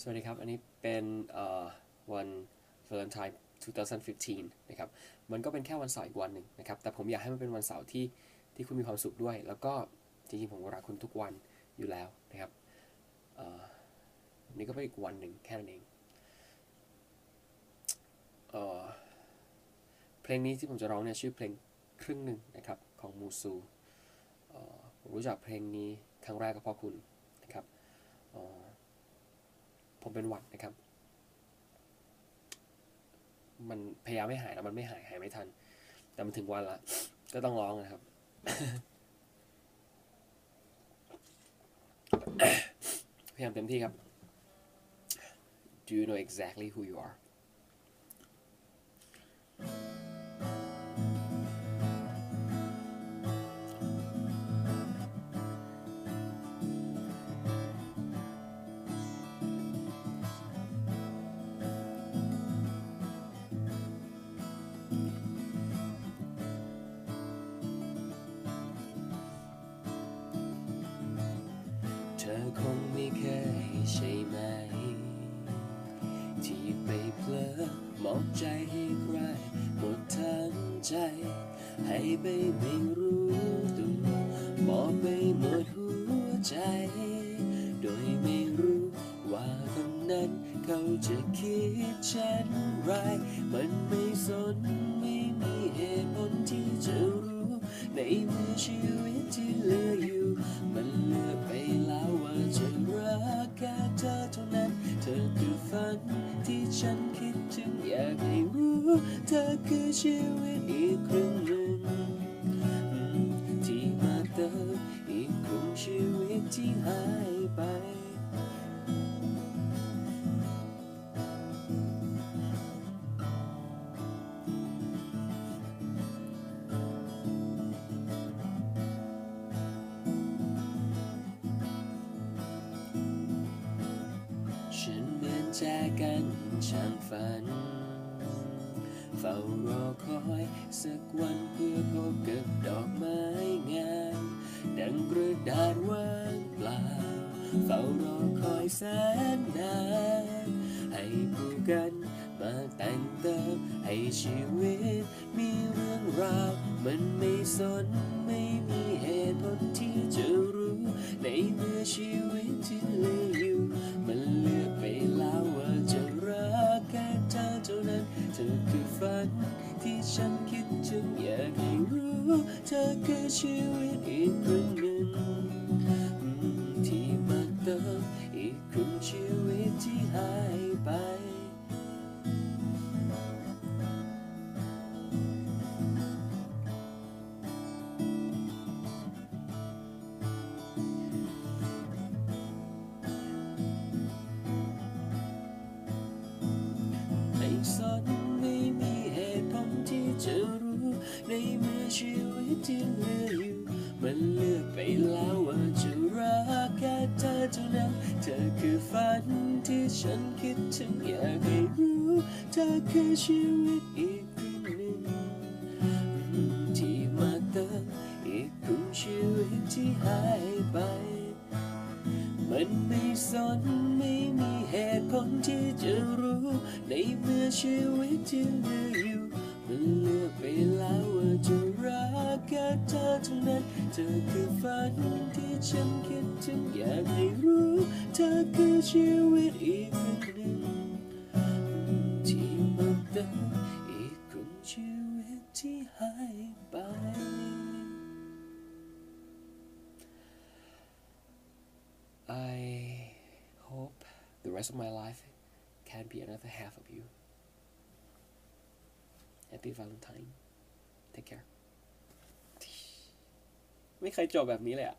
สวัสดีครับ อันนี้เป็นเอ่อวัน Valentine 2015 นะครับ มันก็เป็นแค่วันเสาร์อีกวันหนึ่งนะครับ แต่ผมอยากให้มันเป็นวันเสาร์ที่ที่คุณมีความสุขด้วย แล้วก็จริงๆผมรักคุณทุกวันอยู่แล้วนะครับอันนี้ก็เป็นอีกวันหนึ่งแค่นั้นเองเเพลงนี้ที่ผมจะร้องเนี่ยชื่อเพลงครึ่งหนึ่งนะครับของมูซูผมรู้จักเพลงนี้ครั้งแรกก็เพราะคุณ ผมเป็นหวัดนะครับ มันพยายามไม่หายแล้วมันไม่หายหายไม่ทัน แต่มันถึงวันละ ก็ต้องร้องนะครับ พยายามเต็มที่ครับ Do you know exactly who you are ใช่ไหม ที่ไปเพลอมอบใจให้ใครหมดทั้งใจ ให้ไปไม่รู้ตัวมอบไปหมดหัวใจ โดยไม่รู้ว่าคนนั้นเขาจะคิดเช่นไร มันไม่สนไม่มีเหตุผลที่จะรู้ในเมื่อชีวิตากให้รู้เธอคือชีวิตอีกครึ่งหนึ่งที่มาเติมอีกครึ่งชีวิตที่หายไปฉันเหมือนแจกันช่างฝัน เฝ้ารอคอยสักวันเพื่อพบกับดอกไม้งามดังกระดาษว่างเปล่า เฝ้ารอคอยแสนนานให้ผู้กันมาแต่งเติมให้ชีวิตมีเรื่องราว มันไม่สนไม่มีเหตุผลที่จะรู้ ในเมื่อชีวิตที่เหลืออยู่ มันเลือกไปแล้วว่าจะ ฉันคิดถึงอยากให้รู้ เธอคือชีวิตอีกครึ่งหนึ่ง ที่มาเติมอีกครึ่งชีวิตที่หายไป ในเมื่อชีวิตที่เหลืออยู่ มันเลือกไปแล้วว่าจะรักแค่เธอเท่านั้น เธอคือฝันที่ฉันคิดถึงอยากให้รู้ เธอคือชีวิตอีกครึ่งหนึ่งที่มาเติมอีกครึ่งชีวิตที่หายไป มันไม่สนไม่มีเหตุผลที่จะรู้ ในเมื่อชีวิตที่เหลืออยู่ มันเลือกไปแล้วว่าจะรักแค่เธอเท่านั้น เธอคือฝันที่ฉันคิดถึงอยากให้รู้ เธอคือชีวิตอีกครึ่งหนึ่งที่มาเติมอีกครึ่งชีวิตที่หายไป I hope the rest of my life can be another half of you. Happy Valentine. Take care. ไม่เคยจบแบบนี้เลยอะ